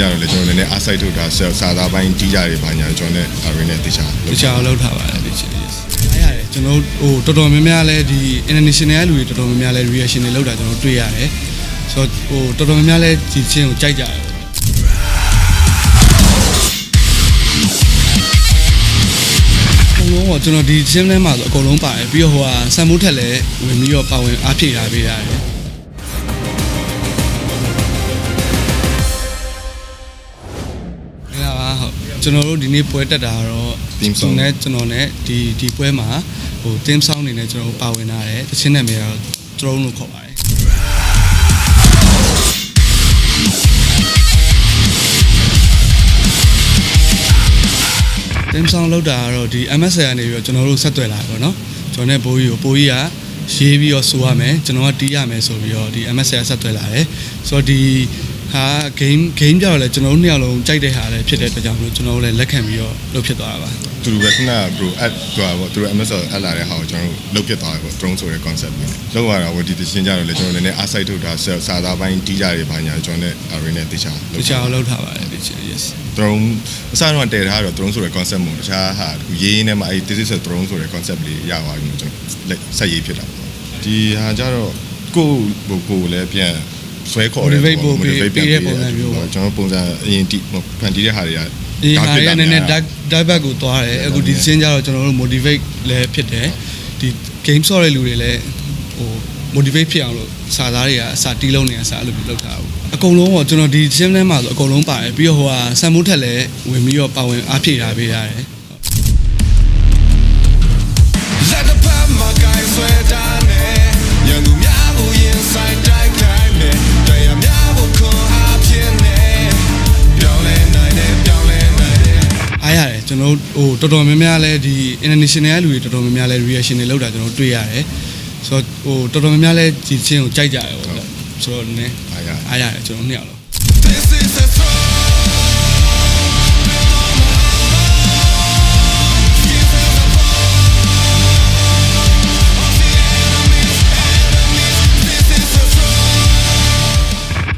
တော့လေကျွန်တော်လည်းအားစိုက်ထုတ်တာစာသားပိုင်းကြီးကြတွေပါညာကျွန်တော်လည်းအရင်းနဲ့တခြားတခြားလောက်ထားပါတယ်ဒီချင်း yes အားရတယ်ကျွန်တော်ဟိုတော်တော်များများလဲဒီ international လူတွေတော်တော်များများလဲ reaction တွေလောက်တာကျွန်တော်တွေ့ရတယ်ဆိုတော့ဟိုတော်တော်များများလဲဒီချင်းကိုကြိုက်ကြတယ်အကုန်လုံးကကျွန်တော်ဒီ gym ထဲမှာဆိုအကုန်လုံးပါတယ်ပြီးတော့ဟိုဟာဆန်မိုးထက်လည်းဝင်ပြီးတော့ပါဝင်အားဖြည့်ထားပေးရတယ် ကျွန်တော်တို့ဒီနေ့ပွဲတက်တာကတော့ Team song နဲ့ကျွန်တော်နဲ့ဒီဒီပွဲမှာဟို team song အနေနဲ့ကျွန်တော်တို့ပါဝင်လာတယ်တချင်းနာမည်ကတော့ drone လို့ခေါ်ပါတယ် team song လောက်တာကတော့ဒီ MSL ကနေပြီးတော့ကျွန်တော်တို့ဆက်သွယ်လာတယ်ပေါ့နော်ကျွန်တော်နဲ့ဘိုးကြီးကိုဘိုးကြီးကရေးပြီးတော့ဆိုရမယ်ကျွန်တော်ကတီးရမယ်ဆိုပြီးတော့ဒီ MSL ဆက်သွယ်လာတယ်ဆိုတော့ဒီ ဟာ game game ကြတော့လေကျွန်တော်တို့နှစ်ယောက်လုံးကြိုက်တဲ့ဟာလည်းဖြစ်တဲ့အတွက်ကြောင့်မလို့ကျွန်တော်တို့လည်းလက်ခံပြီးတော့လုပ်ဖြစ်သွားတာပါသူတို့ပဲခဏ bro add ကြွားပေါ့သူတို့ MSL အပ်လာတဲ့ဟာကိုကျွန်တော်တို့လုပ်ဖြစ်သွားတယ်ပေါ့ drone ဆိုတဲ့ concept လေးလောက်ရတာပေါ့ဒီတရှင်းကြတော့လေကျွန်တော်လည်းအားစိုက်ထုတ်တာစာသားပိုင်းကြီးကြတွေပါညာကျွန်တော်လည်းအရင်းနဲ့တခြားတခြားလောက်ထားပါတယ်ဒီချင်း yes drone အစားတော့တည်ထားတော့ drone ဆိုတဲ့ concept မို့တခြားဟာရေးရင်းနဲ့မှအဲ့ this is a drone ဆိုတဲ့ concept လေးရသွားပြီကျွန်တော်ဆက်ရေးဖြစ်တာပေါ့ဒီဟာကြတော့ကိုဟိုကိုလည်းပြန် ဆွဲခေါ်တယ် Motivate ပို့ပေးပေးတဲ့ပုံစံမျိုးပေါ့ ကျွန်တော်ပုံစံအရင်တိဖန်တီးတဲ့ဟာတွေကဒီဟာရနည်းနည်း dark dark back ကိုသွားတယ်အခုဒီချင်းကြတော့ကျွန်တော်တို့ motivate လည်းဖြစ်တယ်ဒီ game ဆော့တဲ့လူတွေလည်းဟို motivate ဖြစ်အောင်လို့စာသားတွေကအစာတီးလုံးနေအစာအဲ့လိုမျိုးလုပ်ထားဘူးအကုန်လုံးကကျွန်တော်ဒီ gym ထဲမှာဆိုအကုန်လုံးပါတယ်ပြီးတော့ဟိုဟာဆန်မိုးထက်လည်းဝင်ပြီးတော့ပါဝင်အားဖြည့်ထားပေးရတယ် တယ်ကျွန်တော်တို့ဟိုတော်တော်များများလဲဒီ international လူတွေတော်တော်များများလဲ reaction တွေလောက်တာကျွန်တော်တွေ့ရတယ်ဆိုတော့ဟိုတော်တော်များများလဲဒီချင်းကိုကြိုက်ကြတယ်ပေါ့ဗျဆိုတော့နည်းအားရအားရတယ်ကျွန်တော်နှစ်ယောက်လုံး This is a throne Give them the ball of the enemies, enemies. This is a throne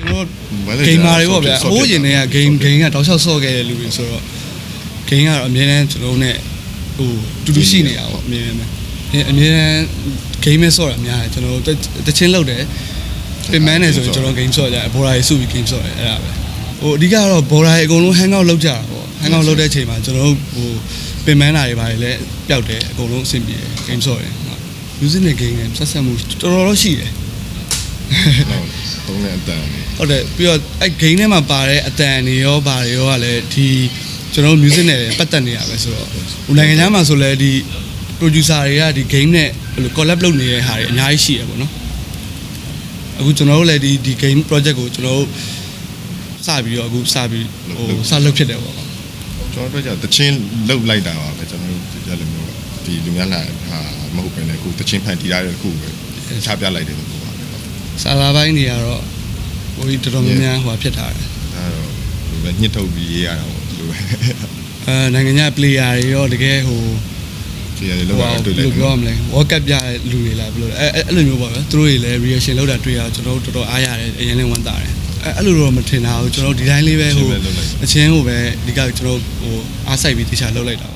ကျွန်တော်ဂိမ်းမာတွေပေါ့ဗျာဟိုးရင်တွေကဂိမ်းဂိမ်းကတောက်လျှောက်ဆော့ခဲ့တဲ့လူတွေဆိုတော့ ဂိမ်းကတော့အများနဲ့ကျွန်တော်တို့ ਨੇ ဟိုတူတူရှိနေတာပေါ့အများနဲ့အများနဲ့ဂိမ်းမဲ့ဆော့တာအများတယ်ကျွန်တော်တို့တချင်းလောက်တယ်ပင်မန်းနေဆိုရင်ကျွန်တော်ဂိမ်းဆော့ကြတယ်ဘော်ရာတွေစုပြီးဂိမ်းဆော့တယ်အဲ့ဒါပဲဟိုအဓိကတော့ဘော်ရာတွေအကုန်လုံး hang out လုပ်ကြတာပေါ့ hang out လုပ်တဲ့အချိန်မှာကျွန်တော်တို့ဟိုပင်မန်းတာတွေပါတယ်လည်းပျောက်တယ်အကုန်လုံးအဆင်ပြေတယ်ဂိမ်းဆော့တယ်ဟုတ် music နဲ့ game နဲ့ဆက်ဆက်မှုတော်တော်တော့ရှိတယ်သုံးတဲ့အတန်ဟုတ်တယ်ပြီးတော့အဲ့ game ထဲမှာပါတဲ့အတန်တွေရောဘာတွေရောကလည်းဒီ ကျွန်တော်တို့ music နဲ့ပတ်သက်နေရပဲဆိုတော့ဟိုနိုင်ငံခြားမှာဆိုလဲဒီ producer တွေကဒီ game နဲ့ဘယ်လို collab လုပ်နေတဲ့ဟာတွေအများကြီးရှိရပေါ့နော်အခုကျွန်တော်တို့လည်းဒီဒီ game project ကိုကျွန်တော်တို့စပြီးတော့အခုစပြီးဟိုစလုပ်ဖြစ်တယ်ပေါ့ကျွန်တော်တို့ကတချင်းလုတ်လိုက်တာပါပဲကျွန်တော်တို့ဒီလိုမျိုးဒီလူများလာဟာမဟုတ်ပဲねအခုတချင်းဖန်တီးရတဲ့ခုပဲချပြလိုက်တယ်လို့ပြောပါမယ်ဒါစာလာပိုင်းတွေကတော့ဟိုဒီတော်တော်များများဟိုဖြစ်ထားတယ်တော့ဒီပဲညှစ်ထုတ်ပြီးရေးရတာပေါ့ဒီ လိုပဲအဲနိုင်ငံခြား player တွေရောတကယ်ဟိုဒီရည်ဟိုလောက်ရတွေ့ဘယ်လိုက်လိုပြောရမလဲ World Cup ပြတဲ့လူတွေလားဘယ်လိုလဲအဲအဲ့လိုမျိုးပါပဲသူတို့တွေလည်း reaction လုပ်တာတွေ့ရကျွန်တော်တို့တော်တော်အားရတယ်အရင်လည်းဝမ်းသာတယ်အဲအဲ့လိုတော့မထင်တာဘူးကျွန်တော်တို့ဒီတိုင်းလေးပဲဟိုအချင်းဟိုပဲဒီကကျွန်တော်ဟိုအားစိုက်ပြီးတခြားလုပ်လိုက်တာပေါ့